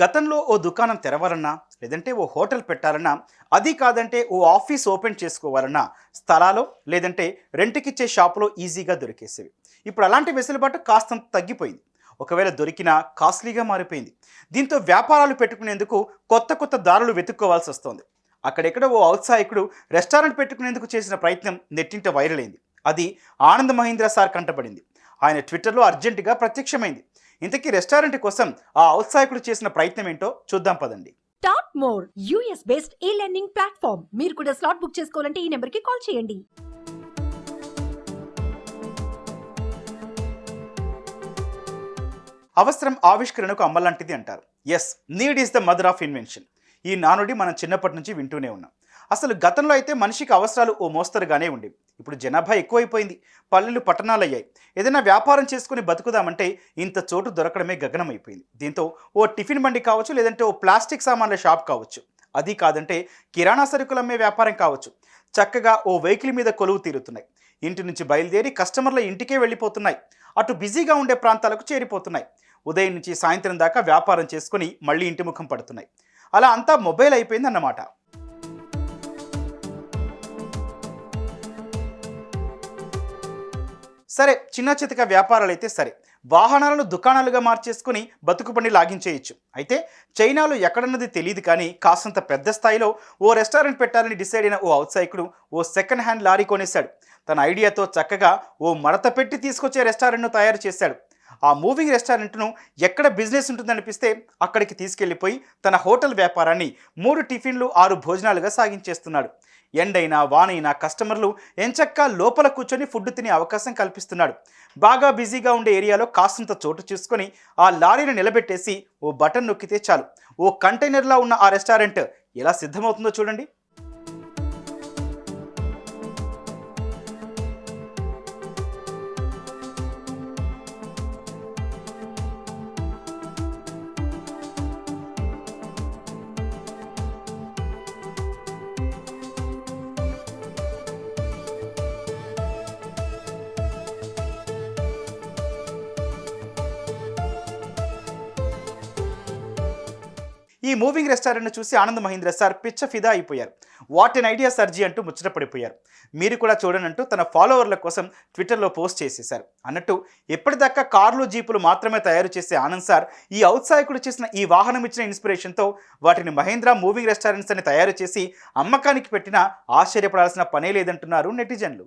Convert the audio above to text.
గతంలో ఓ దుకాణం తెరవాలన్నా లేదంటే ఓ హోటల్ పెట్టాలన్నా అది కాదంటే ఓ ఆఫీస్ ఓపెన్ చేసుకోవాలన్నా స్థలాలు లేదంటే రెంట్కిచ్చే షాపులో ఈజీగా దొరికేసేవి. ఇప్పుడు అలాంటి వెసులుబాటు కాస్తంత తగ్గిపోయింది. ఒకవేళ దొరికినా కాస్ట్లీగా మారిపోయింది. దీంతో వ్యాపారాలు పెట్టుకునేందుకు కొత్త కొత్త దారులు వెతుక్కోవాల్సి వస్తోంది. అక్కడెక్కడ ఓ ఔత్సాహికుడు రెస్టారెంట్ పెట్టుకునేందుకు చేసిన ప్రయత్నం నెట్టింట వైరల్ అయింది. అది ఆనంద్ మహీంద్ర సార్ కంటపడింది ఆయన ట్విట్టర్లో అర్జెంటుగా ప్రత్యక్షమైంది. ఇంతకీ రెస్టారెంట్ కోసం ఆ ఔత్సాహికుడు చేసిన ప్రయత్నం ఏంటో చూద్దాం పదండి. Top more US based e learning platform మీరు కూడా స్లాట్ బుక్ చేసుకోవాలంటే ఈ నెంబర్కి కాల్ చేయండి. అవసరం ఆవిష్కరణకు అమ్మలాంటిది అంటారు. As need is the mother of invention ఈ నానుడి మనం చిన్నప్పటి నుంచి వింటూనే ఉన్నాం. అసలు గతంలో అయితే మనిషికి అవసరాలు ఓ మోస్తరుగానే ఉండేవి. ఇప్పుడు జనాభా ఎక్కువైపోయింది పల్లెలు పట్టణాలు అయ్యాయి ఏదైనా వ్యాపారం చేసుకుని బతుకుదామంటే ఇంత చోటు దొరకడమే గగనమైపోయింది. దీంతో ఓ టిఫిన్ బండి కావచ్చు లేదంటే ఓ ప్లాస్టిక్ సామాన్ల షాప్ కావచ్చు. అది కాదంటే కిరాణా సరుకులు అమ్మే వ్యాపారం కావచ్చు. చక్కగా ఓ వెహికల్ మీద కొలువు తీరుతున్నాయి. ఇంటి నుంచి బయలుదేరి కస్టమర్ల ఇంటికే వెళ్ళిపోతున్నాయి. అటు బిజీగా ఉండే ప్రాంతాలకు చేరిపోతున్నాయి. ఉదయం నుంచి సాయంత్రం దాకా వ్యాపారం చేసుకుని మళ్ళీ ఇంటి ముఖం పడుతున్నాయి. అలా అంతా మొబైల్ అయిపోయింది సరే చిన్న చితక వ్యాపారాలు అయితే సరే. వాహనాలను దుకాణాలుగా మార్చేసుకుని బతుకు పని లాగించేయచ్చు. అయితే చైనాలో ఎక్కడన్నది తెలియదు కానీ కాసంత పెద్ద స్థాయిలో ఓ రెస్టారెంట్ పెట్టాలని డిసైడ్ అయిన ఓ ఔత్సాహికుడు ఓ సెకండ్ హ్యాండ్ లారీ కొనేశాడు. తన ఐడియాతో చక్కగా ఓ మడత పెట్టి తీసుకొచ్చే రెస్టారెంట్ను తయారు చేశాడు. ఆ మూవింగ్ రెస్టారెంట్ను ఎక్కడ బిజినెస్ ఉంటుందనిపిస్తే అక్కడికి తీసుకెళ్ళిపోయి తన హోటల్ వ్యాపారాన్ని మూడు టిఫిన్లు ఆరు భోజనాలుగా సాగించేస్తున్నాడు. ఎండైనా వానైనా కస్టమర్లు ఎంచక్కా లోపల కూర్చొని ఫుడ్ తినే అవకాశం కల్పిస్తున్నాడు. బాగా బిజీగా ఉండే ఏరియాలో కాస్తంత చోటు చూసుకొని ఆ లారీని నిలబెట్టేసి ఓ బటన్ నొక్కితే చాలు. ఓ కంటైనర్లా ఉన్న ఆ రెస్టారెంట్ ఎలా సిద్ధమవుతుందో చూడండి. ఈ మూవింగ్ రెస్టారెంట్ను చూసి ఆనంద్ మహీంద్ర సార్ పిచ్చ ఫిదా అయిపోయారు. వాట్ ఎన్ ఐడియా సర్జీ అంటూ ముచ్చటపడిపోయారు మీరు కూడా చూడనంటూ తన ఫాలోవర్ల కోసం ట్విట్టర్లో పోస్ట్ చేసేశారు. అన్నట్టు ఎప్పటిదాకా కార్లు జీపులు మాత్రమే తయారు చేసే ఆనంద్ సార్ ఈ ఔత్సాహికుడు చేసిన ఈ వాహనం ఇచ్చిన ఇన్స్పిరేషన్తో వాటిని మహేంద్ర మూవింగ్ రెస్టారెంట్స్ అని తయారు చేసి అమ్మకానికి పెట్టినా ఆశ్చర్యపడాల్సిన పనే లేదంటున్నారు నెటిజన్లు.